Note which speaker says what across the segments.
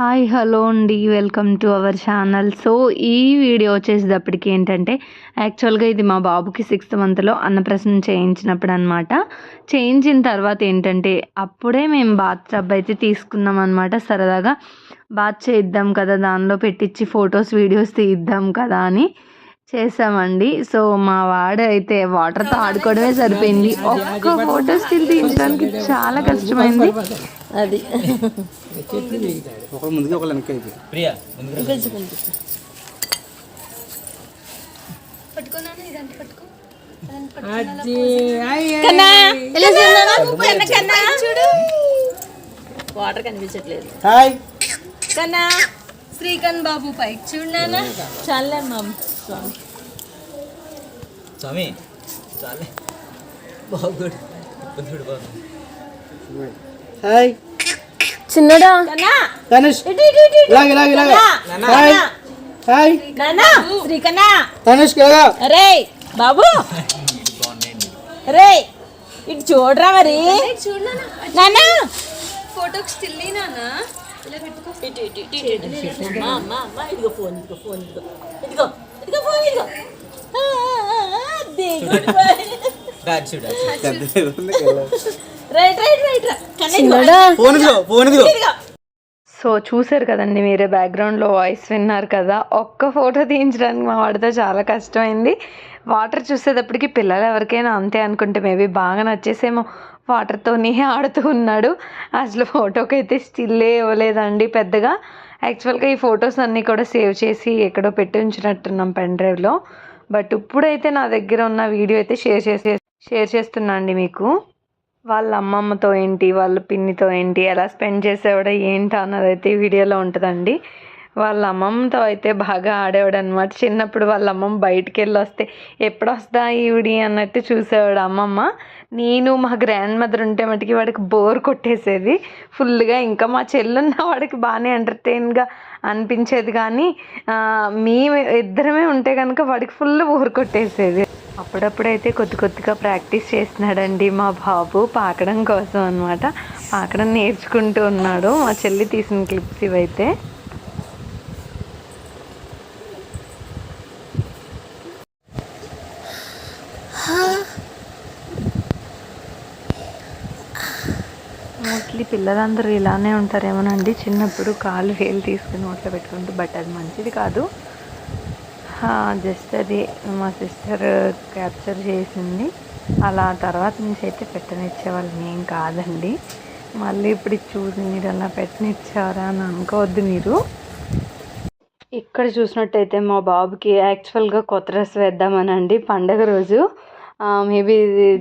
Speaker 1: Hi hello అండి. Welcome to our channel. So ఈ video వచ్చేసేటప్పటికి ఏంటంటే యాక్చువల్గా ఇది మా బాబుకి సిక్స్త్ మంత్లో అన్నప్రసన్న చేయించినప్పుడు అనమాట చేయించిన తర్వాత ఏంటంటే అప్పుడే మేము బాత్ టబ్ అయితే తీసుకున్నాం అనమాట సరదాగా బాత్ చేయిద్దాం కదా దానిలో పెట్టించి ఫొటోస్ వీడియోస్ తీద్దాం కదా అని. చేసామండి. సో మా వాడు అయితే వాటర్తో ఆడుకోవడమే సరిపోయింది. ఒక్క ఫోటో స్టిల్ తీయడానికి చాలా కష్టమైంది.
Speaker 2: అది. వాటర్ కనిపించట్లేదు.
Speaker 3: హాయ్.
Speaker 2: కన్నా.
Speaker 4: శ్రీకాంత్ బాబు పైకి చూడనా
Speaker 2: చాలే మామ్. స్వామి.
Speaker 5: స్వామి చాలే. బాగుడు. చూడు బాగు
Speaker 3: హాయ్.
Speaker 4: చిన్నడా?
Speaker 2: కన్నా
Speaker 3: తనుష్. ఇలాగ ఇలాగ ఇలాగ హాయ్. హాయ్.
Speaker 2: నానా. శ్రీకన్నా.
Speaker 3: తనుష్ ఇలాగా
Speaker 2: అరే బాబు. అరే ఇటు చూడరా మరి? నానా.
Speaker 4: ఫోటోకి స్టిల్ నానా?
Speaker 2: ఇదిగో ఫోన్ ఇదిగో ఫోన్ ఇదిగో. ఇదిగో. ఇదిగో ఫోన్ ఇదిగో.
Speaker 1: సో చూసారు కదండి మీరే బ్యాక్గ్రౌండ్లో వాయిస్ విన్నారు కదా? ఒక్క ఫోటో తీయించడానికి మా వాడితో చాలా కష్టమైంది. వాటర్ చూసేటప్పటికి పిల్లలు ఎవరికైనా అంతే అనుకుంటే మేబీ బాగా నచ్చేసేమో వాటర్తోనే ఆడుతూ ఉన్నాడు. అసలు ఫోటోకి అయితే స్టిల్లే ఇవ్వలేదండి పెద్దగా. యాక్చువల్గా ఈ ఫొటోస్ అన్నీ కూడా సేవ్ చేసి ఎక్కడో పెట్టి ఉంచినట్టున్నాం పెన్ డ్రైవ్లో. బట్ ఇప్పుడైతే నా దగ్గర ఉన్న వీడియో అయితే షేర్ చేసే షేర్ చేస్తున్నా అండి మీకు. వాళ్ళ అమ్మమ్మతో ఏంటి వాళ్ళ పిన్నితో ఏంటి ఎలా స్పెండ్ చేసేవాడో ఏంటి అన్నది అయితే వీడియోలో ఉంటుందండి. వాళ్ళ అమ్మమ్మతో అయితే బాగా ఆడేవాడు అనమాట చిన్నప్పుడు వాళ్ళ అమ్మమ్మ బయటికి వెళ్ళి వస్తే ఎప్పుడు వస్తా ఈవిడి? అన్నట్టు చూసేవాడు అమ్మమ్మ. నేను మా గ్రాండ్ మదర్ ఉంటే మటుకి వాడికి బోర్ కొట్టేసేది. ఫుల్గా ఇంకా మా చెల్లున్న వాడికి బాగానే ఎంటర్టైన్గా అనిపించేది కానీ ఆ, మేము ఇద్దరమే ఉంటే కనుక వాడికి ఫుల్ బోర్ కొట్టేసేది. అప్పుడప్పుడైతే కొద్ది కొద్దిగా ప్రాక్టీస్ చేస్తున్నాడండి మా బాబు పాకడం కోసం అనమాట పాకడం నేర్చుకుంటూ ఉన్నాడు మా చెల్లి తీసిన క్లిప్స్ ఇవైతే. మోస్ట్లీ పిల్లలందరూ ఇలానే ఉంటారేమోనండి. చిన్నప్పుడు కాలు వేలు తీసుకుని నోట్లో పెట్టుకుంటూ బట్ అది మంచిది కాదు. జస్ట్ అది మా సిస్టర్ క్యాప్చర్ చేసింది. అలా తర్వాత నుంచి అయితే పెట్టనిచ్చేవాళ్ళని ఏం కాదండి. మళ్ళీ ఇప్పుడు చూసి మీరు అలా పెట్టనిచ్చారా అని అనుకోవద్దు మీరు. ఇక్కడ చూసినట్టయితే మా బాబుకి యాక్చువల్గా కొత్త డ్రెస్ వేద్దామనండి పండగ రోజు. మేబీ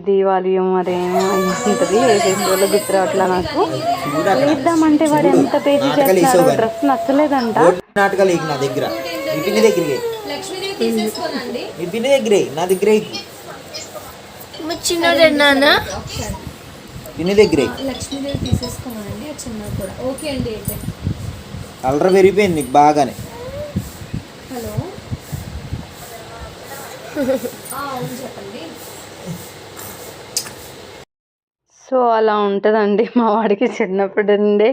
Speaker 1: దీవాలి మరి ఏమో అయి ఉంటుంది ఏ ఫెస్టివల్ గుర్తు రావట్లా నాకు. వేద్దామంటే వాడు ఎంత పేజీ చేస్తున్నాడు డ్రెస్ నచ్చలేదంట.
Speaker 5: నాటకాలు నా దగ్గర. మీ పిన్ని దగ్గరికి.
Speaker 4: లక్ష్మీదేవి తీసేసుకోనండి
Speaker 5: మీ పిన్ని దగ్గరే నా దగ్గరే ఎక్కి
Speaker 4: చిన్నోడు నాన్న
Speaker 5: పిన్ని దగ్గరే.
Speaker 4: లక్ష్మీదేవి తీసేసుకోనండి ఆ చిన్న కూడా. ఓకే అండి అయితే.
Speaker 5: కలర్ పెరిగిపోయింది నీకు బాగానే
Speaker 4: హలో అవును చెప్పండి.
Speaker 1: సో అలా ఉంటుందండి మా వాడికి చిన్నప్పటి నుండే.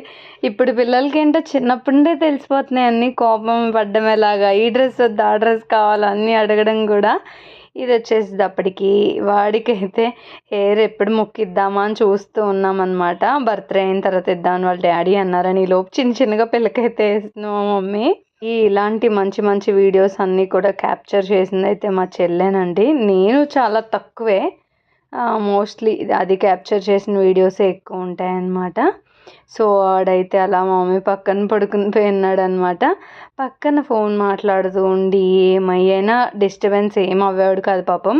Speaker 1: ఇప్పుడు పిల్లలకి ఏంటో చిన్నప్పటి నుండే తెలిసిపోతున్నాయి అన్నీ. కోపం పడ్డం ఎలాగా? ఈ డ్రెస్ వద్దు? ఆ డ్రెస్ కావాలన్నీ అడగడం కూడా. ఇది వచ్చేసేటప్పటికి వాడికైతే హెయిర్ ఎప్పుడు మొక్కిద్దామా అని చూస్తూ ఉన్నామన్నమాట. బర్త్డే అయిన తర్వాత ఇద్దామని వాళ్ళ డాడీ అన్నారని ఈ లోపు చిన్న చిన్నగా పిల్లకైతే వేస్తున్నాం మమ్మీ. ఈ ఇలాంటి మంచి మంచి వీడియోస్ అన్నీ కూడా క్యాప్చర్ చేసింది అయితే మా చెల్లెనండి. నేను చాలా తక్కువే. మోస్ట్లీ అది క్యాప్చర్ చేసిన వీడియోసే ఎక్కువ ఉంటాయన్నమాట. సో వాడైతే అలా మా మమ్మీ పక్కన పడుకుని పోయి అనమాట పక్కన ఫోన్ మాట్లాడుతూ ఉండి ఏమయ్యైనా డిస్టర్బెన్స్ ఏం అవ్వేవాడు కాదు పాపం.